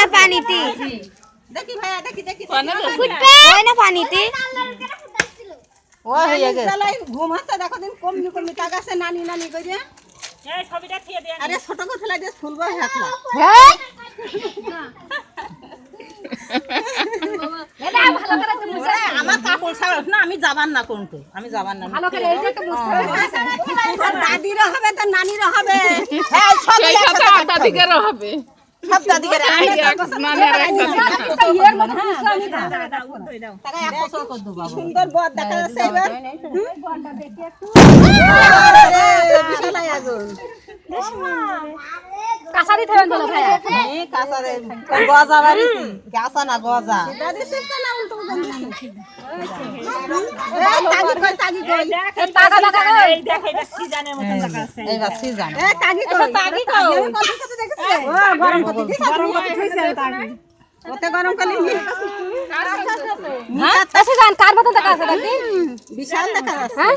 ওই যে পানিতে। দেখি ভাইয়া দেখি দেখি ওই না পানিতে? ও হয়ে গেছে। চালাই ঘুম দেখো দিন কমনি কমনি টাকা আছে নানি নানি করে আরে ছোট করে ফেলাই দিয়ে ফুলবো হাতলা হ্যাঁ? আমার কাপড় না আমি যাবার না কোনটো? আমি যাবার না। ভালো করে এই দাদিরও হবে তোর নানিরও হবে। হ্যাঁ সব আটা দিকেরও হবে। সব দাদিকে মানে। সুন্দর বর দেখা যাচ্ছে এবার আরে, বিশাল আয়োজন কাছারি থাকেন বলো ভাইয়া। এই কাঁচারে ওই গজা বাড়িছি কাঁচা না গজা? দাদি না উল্টো উল্টো তাগি কই তাগি কই টাকা টাকা ওই এইবার সিজন এ তাগি কই তাগি কই আমি কত কত দেখেছি ও গরম কত দিছ গরম কত থইছে তাগি ওতে গরম করলি হ্যাঁ এসে কার মতো দেখা আছে দেখি বিশাল দেখা যাচ্ছে হ্যাঁ?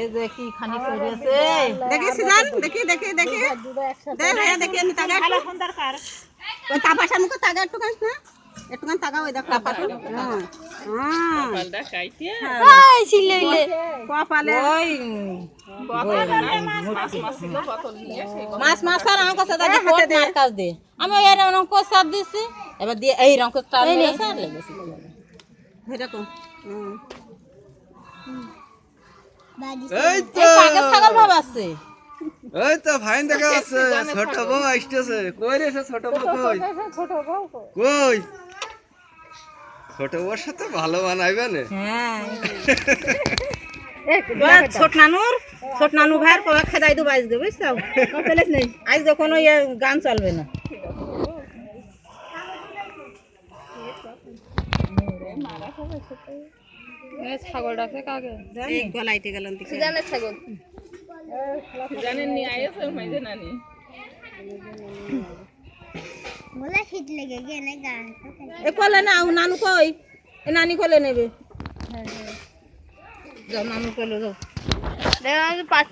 এই যে কি খানি করেছে দেখি সিজান দেখি দেখি দেখি দেখ। ভাইয়া দেখি আমি তাগা ওই তাপাশা মুখে তাগা একটু কাজ না। একটু কান তাগা ওই দেখ তাপাশা হ্যাঁ হ্যাঁ। পাল্টা খাইতে এই সিলেইলে কপালে। ওই। মাছ মাছ আর আমার কাছে দাদি কোট মার কাজ দে। আমি এই রকম কোসার দিছি। এবার দিয়ে এই রকম মেরেছে আর লেগেছে এরকম হুম এই তো। এই ছাগল ভাব আছে? এই তো ফাইন দেখা যাচ্ছে ছোট বউ আসতেছে। কই রে ছোট বউ কই? কই? ছোট বউর সাথে ভালো মানাইবে না। হ্যাঁ। ছোট নানুর ছোট নানু ভাইয়ের কবে খেদাই দেবো আজকে বুঝছ? পেলেস নেই। আজ কোনো ইয়ে গান চলবে না। ছাগলটাকে কাকে? এই গলাইতে গেলাম জানে ছাগল। জানেন নি আইছে মাইজে নানি। এ কলে না নানু কই? এ নানি কলে নেবে। যাও নানু কলে যাও। দেখা পাশে